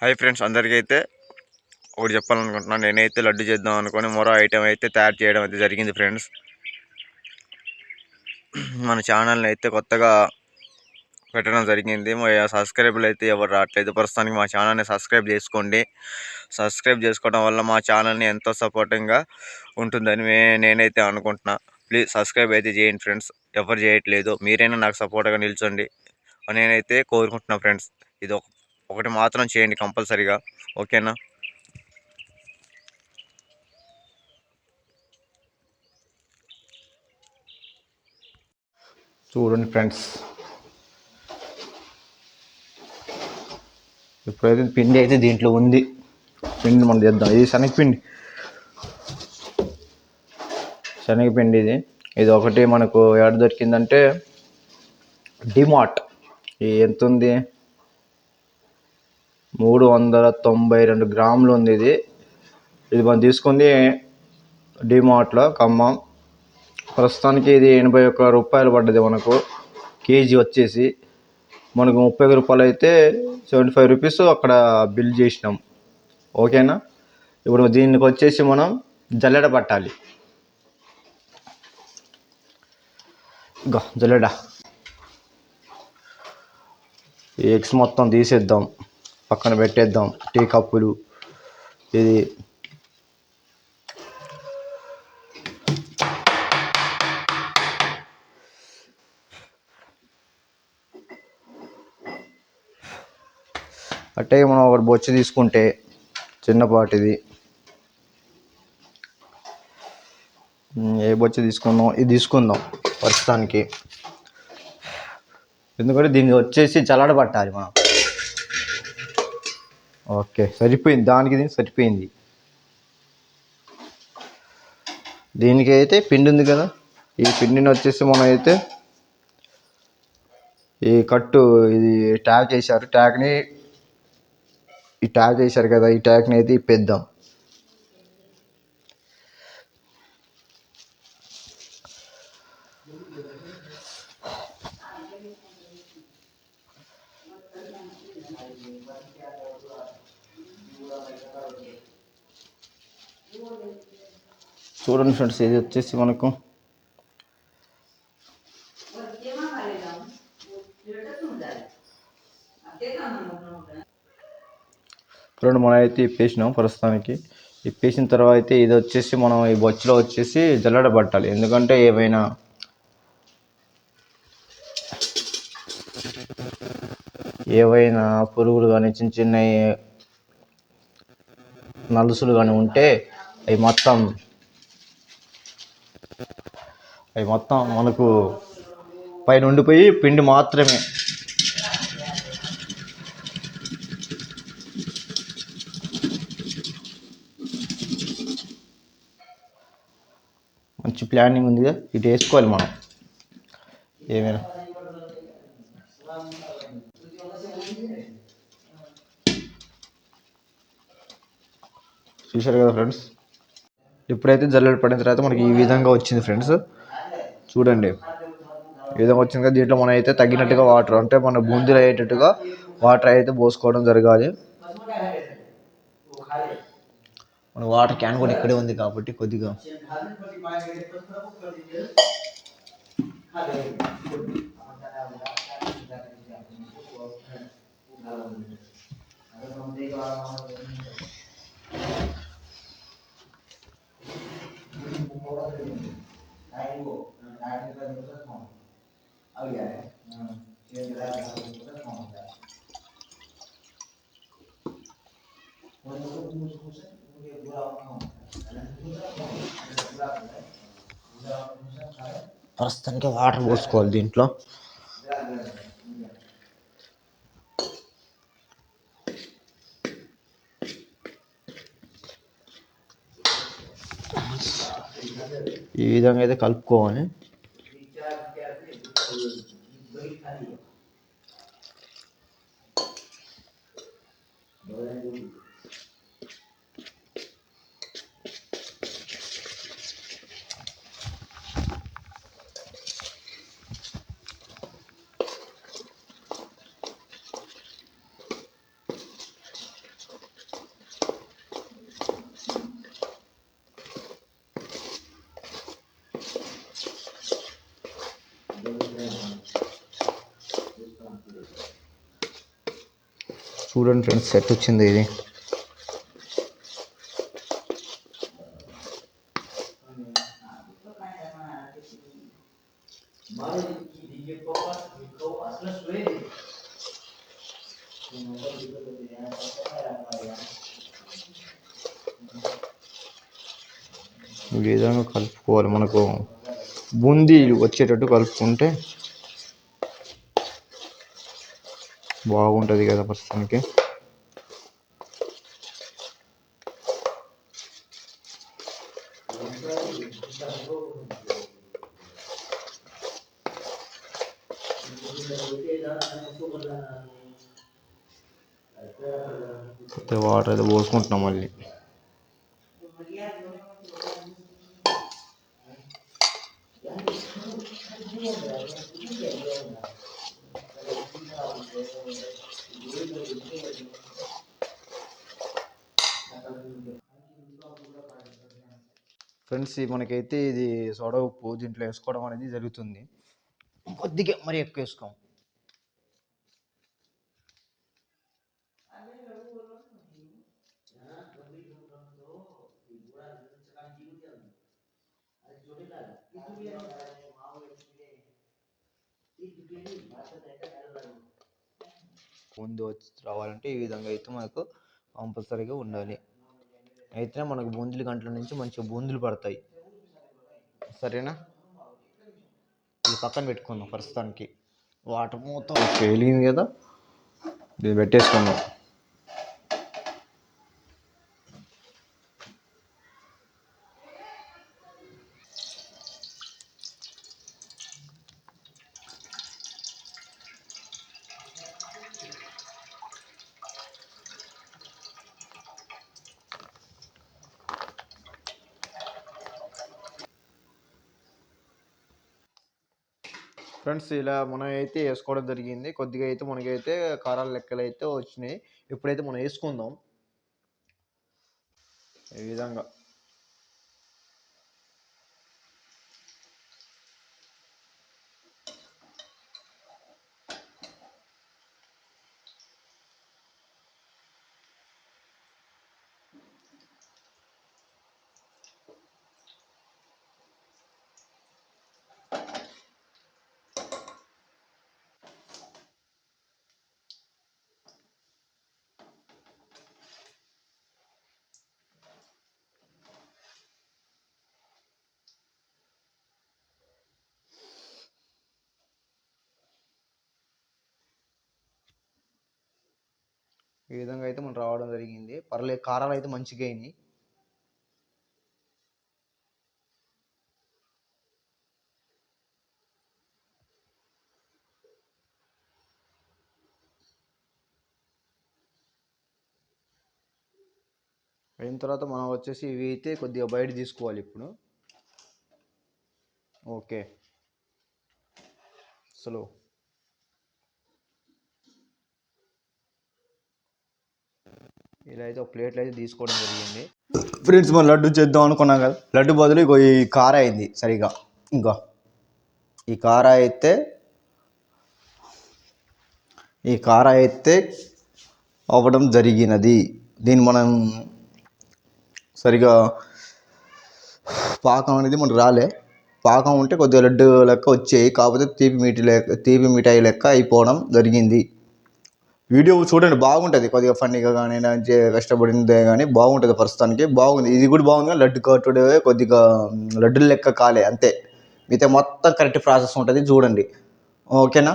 Hi friends అందరికీ అయితే ఒకటి చెప్పాలనుకుంటున్నాను నేనైతే లడ్డు చేద్దాం అనుకుని మరో ఐటెం అయితే తయారు చేయడం అయితే జరిగింది ఫ్రెండ్స్. మన ఛానల్ని అయితే కొత్తగా పెట్టడం జరిగింది. సబ్స్క్రైబ్లు అయితే ఎవరు రావట్లేదు. ప్రస్తుతానికి మా ఛానల్ని సబ్స్క్రైబ్ చేసుకోండి. సబ్స్క్రైబ్ చేసుకోవడం వల్ల మా ఛానల్ని ఎంతో సపోర్టింగ్గా ఉంటుందని నేనైతే అనుకుంటున్నా. ప్లీజ్ సబ్స్క్రైబ్ అయితే చేయండి ఫ్రెండ్స్. ఎవరు చేయట్లేదు. మీరైనా నాకు సపోర్ట్గా నిల్చోండి నేనైతే కోరుకుంటున్నా ఫ్రెండ్స్. ఇది ఒక ఒకటి మాత్రం చేయండి కంపల్సరీగా. ఓకేనా? చూడండి ఫ్రెండ్స్. ఇప్పుడైతే పిండి అయితే దీంట్లో ఉంది పిండి మనం చేద్దాం. ఇది శనగపిండి. శనగపిండి ఇది. ఇది ఒకటి మనకు ఎక్కడ దొరికిందంటే డిమార్ట్. ఇది ఎంత ఉంది? మూడు వందల తొంభై రెండు గ్రాములు ఉంది ఇది. ఇది మనం తీసుకుంది డిమార్ట్లో ఖమ్మం. ప్రస్తుతానికి ఇది ఎనభై ఒక్క రూపాయలు పడ్డది మనకు. కేజీ వచ్చేసి మనకు ముప్పై రూపాయలు అయితే సెవెంటీ ఫైవ్ రూపీస్ అక్కడ బిల్ చేసినాం. ఓకేనా? ఇప్పుడు దీనికి వచ్చేసి మనం జల్లెడ పట్టాలి. జల్లెడ. ఈ ఎగ్స్ మొత్తం తీసేద్దాం. పక్కన పెట్టేద్దాం. టీ కప్పులు. ఇది అట్టే మనం ఒకటి బొచ్చు తీసుకుంటే చిన్నపాటిది. ఏ బొచ్చు తీసుకుందాం ఇది తీసుకుందాం ప్రస్తుతానికి. ఎందుకంటే దీన్ని వచ్చేసి చల్లడ పట్టాలి మనం. ఓకే సరిపోయింది. దానికి దీనికి సరిపోయింది. దీనికి అయితే పిండి ఉంది కదా. ఈ పిండిని వచ్చేసి మనం అయితే ఈ కట్టు ఇది ట్యాగ్ చేశారు. ట్యాగ్ని ఈ ట్యాగ్ చేశారు కదా. ఈ ట్యాగ్ని అయితే ఇప్పేద్దాం. చూడండి ఫ్రెండ్స్ ఇది వచ్చేసి మనకు? చూడండి మనం అయితే ఇప్పేసినాం ప్రస్తుతానికి. ఇప్పేసిన తర్వాత అయితే ఇది వచ్చేసి మనం ఈ బొచ్చులో వచ్చేసి జల్లడ పట్టాలి. ఎందుకంటే ఏవైనా ఏవైనా పురుగులు కానీ చిన్న చిన్న నలుసులు కానీ ఉంటే అవి మొత్తం అవి మొత్తం మనకు పైన ఉండిపోయి పిండి మాత్రమే. మంచి ప్లానింగ్ ఉంది కదా ఇటు వేసుకోవాలి మనం. ఏమైనా? చూశారు కదా ఫ్రెండ్స్? ఇప్పుడైతే జల్లెడ పడిన తర్వాత మనకి ఈ విధంగా వచ్చింది ఫ్రెండ్స్. చూడండి. ఈ విధంగా వచ్చింది కదా దీంట్లో మనం అయితే తగినట్టుగా వాటర్ అంటే మన బూందీలు అయ్యేటట్టుగా వాటర్ అయితే పోసుకోవడం జరగాలి. మన వాటర్ క్యాన్ కూడా ఇక్కడే ఉంది కాబట్టి కొద్దిగా. ప్రస్తుతానికి వాటర్ పోసుకోవాలి దీంట్లో ఈ విధంగా అయితే కలుపుకోవాలి Thank you. చూడండి ఫ్రెండ్స్ సెట్ వచ్చింది ఇది. ఈ విధంగా కలుపుకోవాలి మనకు. బూందీ వచ్చేటట్టు కలుపుకుంటే బాగుంటుంది కదా ప్రస్తుతానికి. వాటర్ అయితే పోసుకుంటున్నాం మళ్ళీ. ఫ్రెండ్స్ ఇది మనకైతే ఇది సోడా ఉప్పు దీంట్లో వేసుకోవడం అనేది జరుగుతుంది. కొద్దిగా మరి ఎక్కువ వేసుకోం. ముందు వచ్చి రావాలంటే ఈ విధంగా అయితే మనకు కంపల్సరీగా ఉండాలి. అయితే మనకు బూందీల గంటల నుంచి మంచిగా బూందులు పడతాయి. సరేనా? ఇది పక్కన పెట్టుకుందాం ప్రస్తుతానికి. వాటర్ మొత్తం పేలింది కదా? ఇది పెట్టేసుకుందాం. ఫ్రెండ్స్ ఇలా మనం అయితే వేసుకోవడం జరిగింది. కొద్దిగా అయితే మనకైతే కారాల లెక్కలు అయితే వచ్చినాయి. ఇప్పుడైతే మనం వేసుకుందాం. ఈ విధంగా. ఈ విధంగా అయితే మనం రావడం జరిగింది. పర్లేదు కారాలు అయితే మంచిగా అయినాయి. అయిన తర్వాత మనం వచ్చేసి ఇవి అయితే కొద్దిగా బయట తీసుకోవాలి ఇప్పుడు. ఓకే. స్లో ఇలా అయితే ఒక ప్లేట్లో అయితే తీసుకోవడం జరిగింది. ఫ్రెండ్స్ మనం లడ్డు చేద్దాం అనుకున్నాం కదా. లడ్డు బదులు ఇగో ఈ కార అయింది సరిగా. ఇంకా ఈ కార అయితే ఈ కార అయితే అవ్వడం జరిగినది. దీన్ని మనం సరిగా పాకం అనేది మనకు రాలే. పాకం ఉంటే కొద్దిగా లడ్డు లెక్క వచ్చాయి. కాకపోతే తీపి మీటి లెక్క తీపి మిఠాయి లెక్క అయిపోవడం జరిగింది. వీడియో చూడండి బాగుంటుంది. కొద్దిగా ఫన్నీగా కానీ మంచి కష్టపడిందే కానీ బాగుంటుంది ప్రస్తుతానికి. బాగుంది. ఇది కూడా బాగుంది కానీ లడ్డు కట్టుడే కొద్దిగా లడ్డు లెక్క కాలే అంతే. మిగతా మొత్తం కరెక్ట్ ప్రాసెస్ ఉంటుంది చూడండి. ఓకేనా?